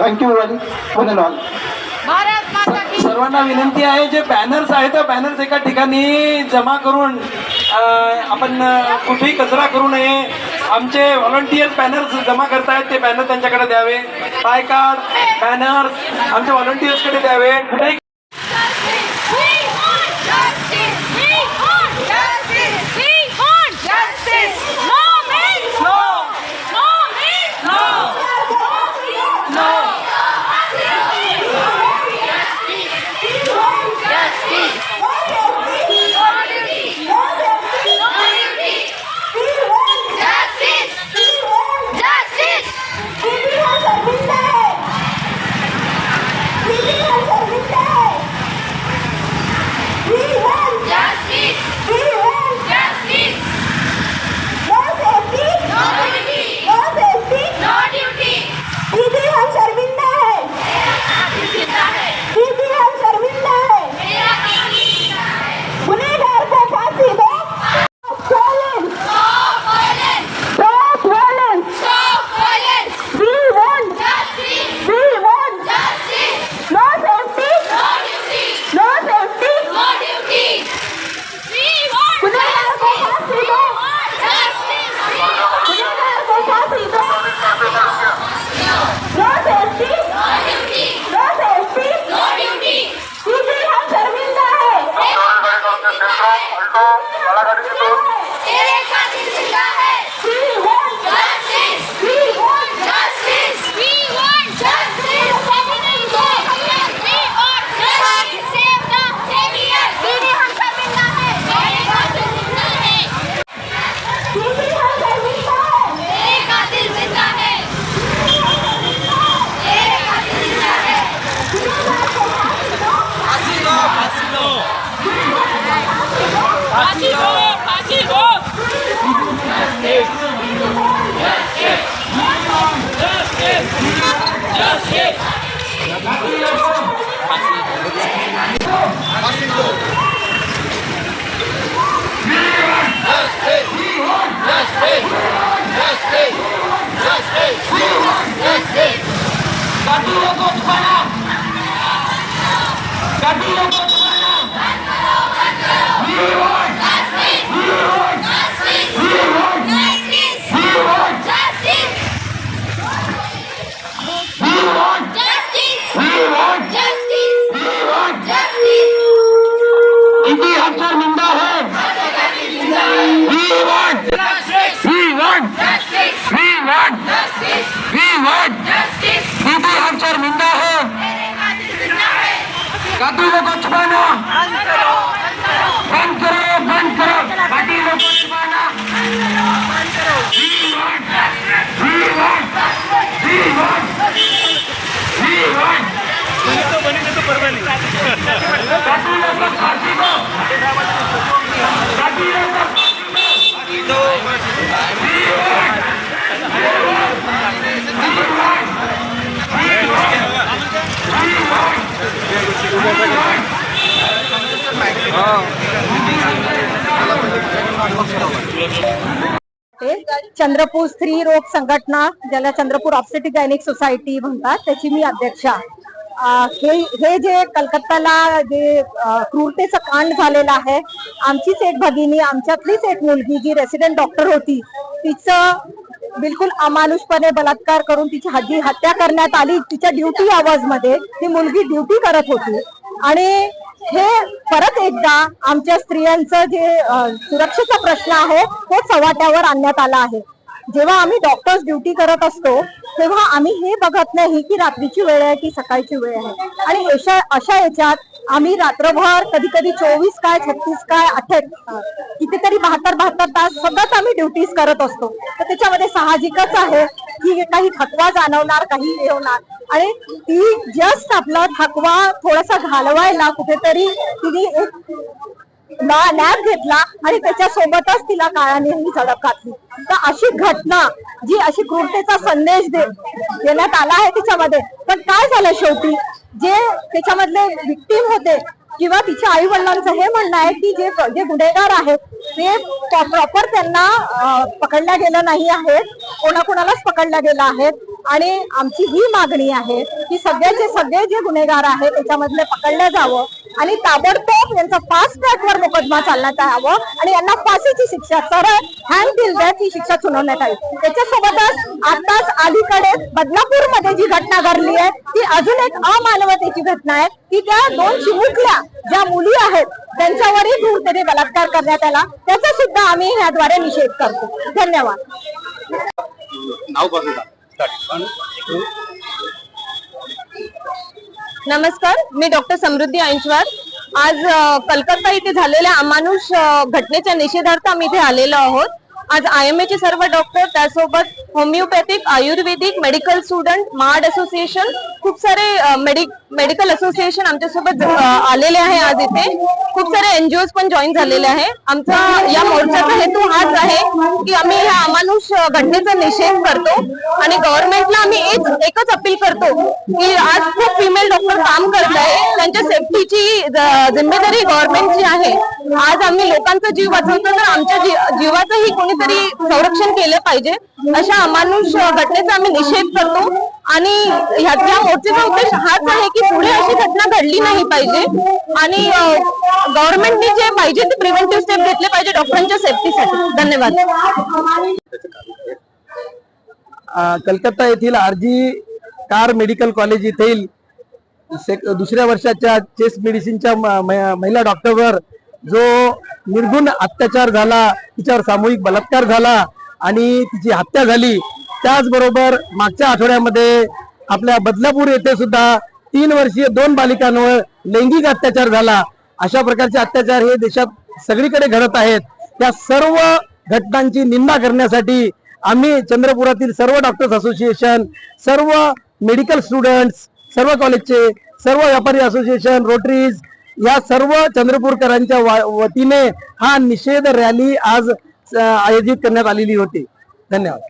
Thank you Bharat माता की सर्वांना विनंती आहे जे बॅनर्स आहेत त्या बॅनर्स एका ठिकाणी जमा करून आपण कुठेही कचरा करू नये. आमचे व्हॉलंटियर्स बॅनर्स जमा करतायत ते बॅनर त्यांच्याकडे द्यावे. टाय कार्ड बॅनर्स आमच्या व्हॉलंटियर्सकडे द्यावे. कुठेही Cadê o Bolsonaro? Cadê o Bolsonaro? कातिलों को छुपाना बंद चंद्रपूर स्त्री रोग संघटना ज्याला चंद्रपूर ऑप्सेटिक गायनिक सोसायटी म्हणतात त्याची मी अध्यक्षा. हे हे जे कलकत्ताला जे क्रूरतेचं कांड झालेलं आहे आमचीच एक भगिनी आमच्यातलीच एक मुलगी जी रेसिडेंट डॉक्टर होती तिचं बिलकुल अमानुषपणे बलात्कार करून तिची हद्दी हत्या करण्यात आली. तिच्या ड्युटी आवाजमध्ये ती मुलगी ड्युटी करत होती. आणि हे परत एकदा आमच्या स्त्रियांचं जे सुरक्षेचा प्रश्न आहे तो चव्हाट्यावर आणण्यात आला आहे. जेव्हा आम्ही डॉक्टर्स ड्युटी करत असतो तेव्हा आम्ही हे बघत नाही की रात्रीची वेळ आहे की सकाळची वेळ आहे. आणि अशा अशा याच्यात आम्ही रात्रभर कधी कधी चोवीस काय छत्तीस काय अठ्ठे कितीतरी बहात्तर बहात्तर तास सतत आम्ही ड्युटीज करत असतो. तर त्याच्यामध्ये साहजिकच आहे की काही थकवा जाणवणार काही हे होणार. आणि ती जस्ट आपला थकवा थोडासा घालवायला कुठेतरी तिने एक नॅप घेतला आणि त्याच्या सोबतच तिला काळाने ही झडप घातली. तर अशी घटना जी अशी क्रूरतेचा संदेश दे देण्यात आला आहे तिच्यामध्ये. पण काय झालं शेवटी? जे त्याच्यामधले विक्टीम होते किंवा तिच्या आई वडिलांचं हे म्हणणं आहे की जे जे गुन्हेगार आहेत ते प्रॉपर त्यांना पकडल्या गेलं नाही आहेत कोणाकोणालाच पकडल्या गेलं आहेत आणि आमची ही मागणी आहे की सगळ्याचे सगळे जे गुन्हेगार आहेत त्याच्यामधले पकडलं जावं. आणि ताबडतोब यांचा फास्ट ट्रॅकवर मोकदमा चालण्यात यावं आणि यांना फाशीची शिक्षा सरळ हँड दिल दॅट ही शिक्षा सुनावण्यात यावी त्याच्यासोबतच आताच अलीकडे बदलापूरमध्ये जी घटना घडली आहे ती अजून एक अमानवतेची घटना आहे. की त्या दोन चिमुकल्या ज्या मुली आहेत त्यांच्यावरही क्रूरतेने बलात्कार करण्यात आला. त्याचा सुद्धा आम्ही ह्याद्वारे निषेध करतो. धन्यवाद. नमस्कार मी डॉक्टर समृद्धी ऐंचवार आज कलकत्ता इथे झालेल्या अमानुष घटनेच्या निषेधार्थ आम्ही इथे आलेलो आहोत. आज आय एम चे सर्व डॉक्टर त्यासोबत homeopathic ayurvedic medical student MARD association खूप सारे मेडिकल असोसिएशन आमच्यासोबत आलेले आहे आज इथे. खूप सारे एनजीओ पण जॉईन झालेले आहे. आमचा या मोर्चाचा हेतू हाच आहे की आम्ही ह्या अमानुष घटनेचा निषेध करतो आणि गव्हर्नमेंटला आम्ही एकच अपील करतो की आज खूप फिमेल डॉक्टर काम करत आहे. त्यांच्या सेफ्टीची जिम्मेदारी गव्हर्नमेंटची आहे. आज आम्ही लोकांचा जीव वाचवतो तर आमच्या जी- जीवाचंही कोणीतरी संरक्षण केलं पाहिजे. अशा अमानुष घटनेचा आम्ही निषेध करतो. आणि ह्या मोर्चेचा उद्देश हाच आहे की पुढे अशी घटना घडली नाही पाहिजे. आणि गव्हर्नमेंटने जे पाहिजे ते प्रिव्हेंटिव्ह स्टेप घेतले पाहिजे डॉक्टरांच्या सेफ्टीसाठी धन्यवाद. कलकत्ता येथील आरजी कार मेडिकल कॉलेज येथील दुसऱ्या वर्षाच्या चेस्ट मेडिसिनच्या महिला डॉक्टरवर जो निर्गुण अत्याचार झाला तिच्यावर सामूहिक बलात्कार झाला आणि तिची हत्या झाली त्याचबरोबर मागच्या आठवड्यामध्ये आपल्या बदलापूर येथे सुद्धा तीन वर्षीय दोन बालिकांवर लैंगिक अत्याचार झाला. अशा प्रकारचे अत्याचार हे देशात सगळीकडे घडत आहेत. त्या सर्व घटनांची निंदा करण्यासाठी आम्ही चंद्रपुरातील सर्व डॉक्टर्स असोसिएशन सर्व मेडिकल स्टुडंट्स सर्व कॉलेजचे सर्व व्यापारी असोसिएशन रोटरीज या सर्व चंद्रपूरकरांच्या वतीने हा निषेध रॅली आज आयोजित करण्यात आलेली होती. धन्यवाद.